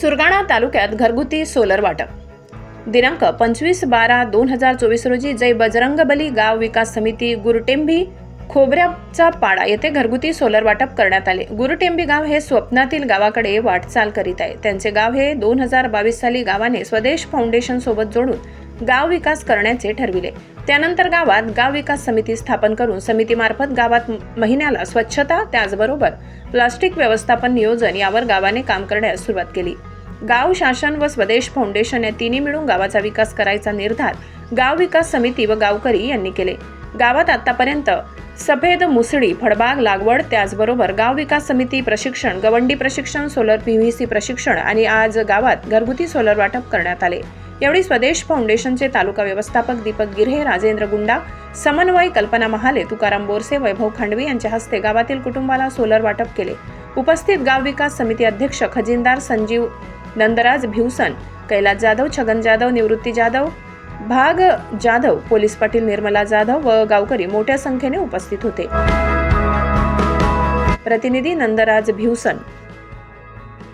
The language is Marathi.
सुरगाणा तालुक्यात घरगुती सोलर वाटप. दिनांक पंचवीस बारा दोन हजार चोवीस रोजी जय बजरंगबली गाव विकास समिती गुरटेंभी खोबऱ्याचा पाडा येथे घरगुती सोलर वाटप करण्यात आले. गुरुटेंबी गाव हे स्वप्नातील गावाकडे वाटचाल करीत आहे. त्यांचे गाव हे दोन हजार बावीस साली गावाने स्वदेश फाउंडेशन सोबत जोडून गाव विकास करण्याचे ठरविले. त्यानंतर गावात गाव विकास समिती स्थापन करून समितीमार्फत गावात महिन्याला स्वच्छता त्याचबरोबर प्लास्टिक व्यवस्थापन नियोजन यावर गावाने काम करण्यास सुरुवात केली. गाव शासन व स्वदेश फाउंडेशन या तिन्ही मिळून गावाचा विकास करायचा निर्धार गाव विकास समिती व गावकरी यांनी केले. गावात आतापर्यंत सफेद मुसळी फळबाग लागवड त्याचबरोबर गाव विकास समिती प्रशिक्षण गवंडी प्रशिक्षण सोलर पी व्ही सी प्रशिक्षण आणि आज गावात घरगुती सोलर वाटप करण्यात आले. यावेळी स्वदेश फाउंडेशनचे तालुका व्यवस्थापक दीपक गिऱ्हे राजेंद्र गुंडा समन्वय कल्पना महाले तुकाराम बोरसे वैभव खांडवी यांच्या हस्ते गावातील कुटुंबाला सोलर वाटप केले. उपस्थित गाव विकास समिती अध्यक्ष खजिनदार संजीव नंदराज भिवसन कैलास जाधव छगन जाधव निवृत्ती जाधव भाग जाधव पोलीस पाटील निर्मला जाधव व गावकरी मोठ्या संख्येने उपस्थित होते. प्रतिनिधी नंदराज भिवसन